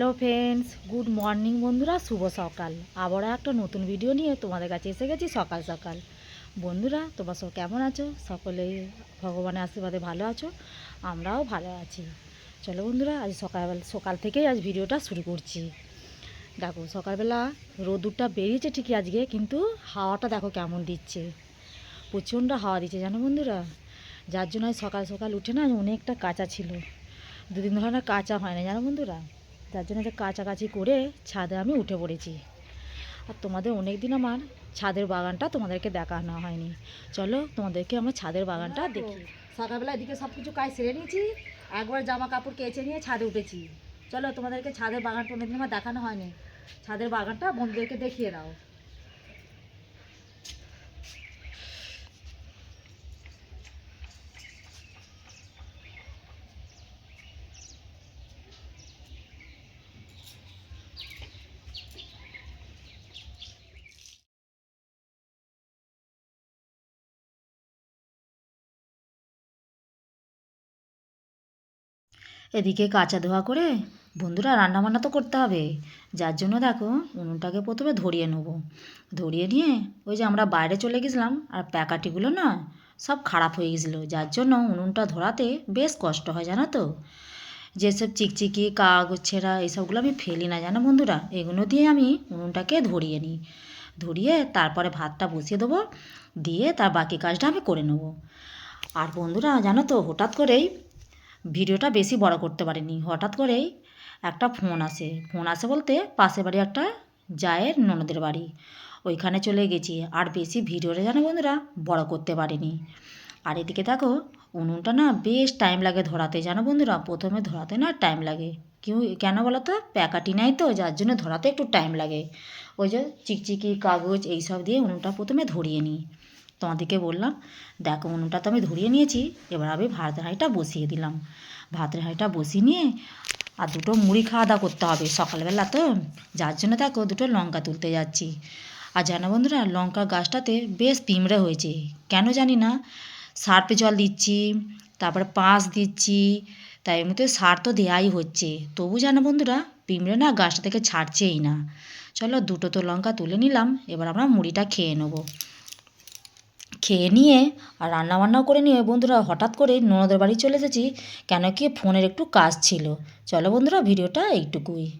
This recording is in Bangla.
হ্যালো ফ্রেন্ডস, গুড মর্নিং বন্ধুরা, শুভ সকাল। আবারও একটা নতুন ভিডিও নিয়ে তোমাদের কাছে এসে গেছি সকাল সকাল। বন্ধুরা, তোমরা সব কেমন আছো? সকলেই ভগবানের আশীর্বাদে ভালো আছো? আমরাও ভালো আছি। চলো বন্ধুরা, আজ সকালবেলা সকাল থেকেই আজ ভিডিওটা শুরু করছি। দেখো, সকালবেলা রোদুরটা বেরিয়েছে ঠিকই আজকে, কিন্তু হাওয়াটা দেখো কেমন দিচ্ছে। প্রচণ্ড হাওয়া দিচ্ছে, জানো বন্ধুরা? যার জন্য সকাল সকাল উঠে না অনেকটা কাঁচা ছিল। দুদিন ধরে না কাঁচা হয় না জানো বন্ধুরা? যার জন্য কাছাকাছি করে ছাদে আমি উঠে পড়েছি। আর তোমাদের অনেক দিন আমার ছাদের বাগানটা তোমাদেরকে দেখানো হয়নি। চলো তোমাদেরকে আমার ছাদের বাগানটা দেখি সকালবেলা এদিকে সব কিছু কাজ সেরে নিয়েছি একবার জামা কাপড় কেচে নিয়ে ছাদে উঠেছি। চলো তোমাদেরকে ছাদের বাগানটা অনেকদিন আমার দেখানো হয়নি। ছাদের বাগানটা বন্ধুদেরকে দেখিয়ে দাও। এদিকে কাঁচা ধোয়া করে বন্ধুরা রান্নাবান্না তো করতে হবে। যার জন্য দেখো উনুনটাকে প্রথমে ধরিয়ে নেব। ধরিয়ে নিয়ে ওই যে আমরা বাইরে চলে গেছিলাম আর প্যাকাটিগুলো না সব খারাপ হয়ে গেছিল। যার জন্য উনুনটা ধরাতে বেশ কষ্ট হয়, জানো তো? যেসব চিকচিকি কাগজ ছেঁড়া এইসবগুলো আমি ফেলি না, জানো বন্ধুরা? এগুলো দিয়ে আমি উনুনটাকে ধরিয়ে নিই। ধরিয়ে তারপরে ভাতটা বসিয়ে দেবো, দিয়ে তার বাকি কাজটা আমি করে নেব। আর বন্ধুরা জানো তো, হঠাৎ করেই ভিডিওটা বেশি বড় করতে পারিনি। হঠাৎ করেই একটা ফোন আসে। ফোন আসে বলতে পাশে বাড়ি একটা জায়ের ননদের বাড়ি। ওইখানে চলে গেছি। আর বেশি ভিডিওটা জানো বন্ধুরা বড় করতে পারিনি। আর এদিকে দেখো, উনুনটা না বেশ টাইম লাগে ধরাতে। জানো বন্ধুরা, প্রথমে ধরাতে না টাইম লাগে। কেউ কেন বলো তো প্যাকাটি নাই তো, যার জন্য ধরাতে একটু টাইম লাগে। ওই যে চিকচিকি, কাগজ, এইসব দিয়ে উনুনটা প্রথমে ধরিয়ে নিই। তোমাদেরকে বললাম, দেখো উনুনটা তো আমি ধরিয়ে নিয়েছি, এবার আমি ভাতের হাঁড়িটা বসিয়ে দিলাম। ভাতের হাঁড়িটা বসিয়ে নিয়ে আর দুটো মুড়ি খাওয়া দাওয়া করতে হবে। সকালবেলা তো, যার জন্য দেখো দুটো লঙ্কা তুলতে যাচ্ছি। আর জানো বন্ধুরা, লঙ্কা গাছটাতে বেশ পিমড়ে হয়েছে। কেন জানি না, সার্পে জল দিচ্ছি, তারপরে পাঁশ দিচ্ছি, তাই এমনিতে সার তো দেওয়াই হচ্ছে। তবু জানো বন্ধুরা পিমড়ে না গাছটা থেকে ছাড়ছেই না। চলো দুটো তো লঙ্কা তুলে নিলাম, এবার আমরা মুড়িটা খেয়ে নেব। খেয়ে নিয়ে আর রান্নাবান্নাও করে নিয়ে, বন্ধুরা, হঠাৎ করে ননদের বাড়ি চলে এসেছি। কেন কি ফোনের একটু কাজ ছিল। চলো বন্ধুরা, ভিডিওটা এইটুকুই।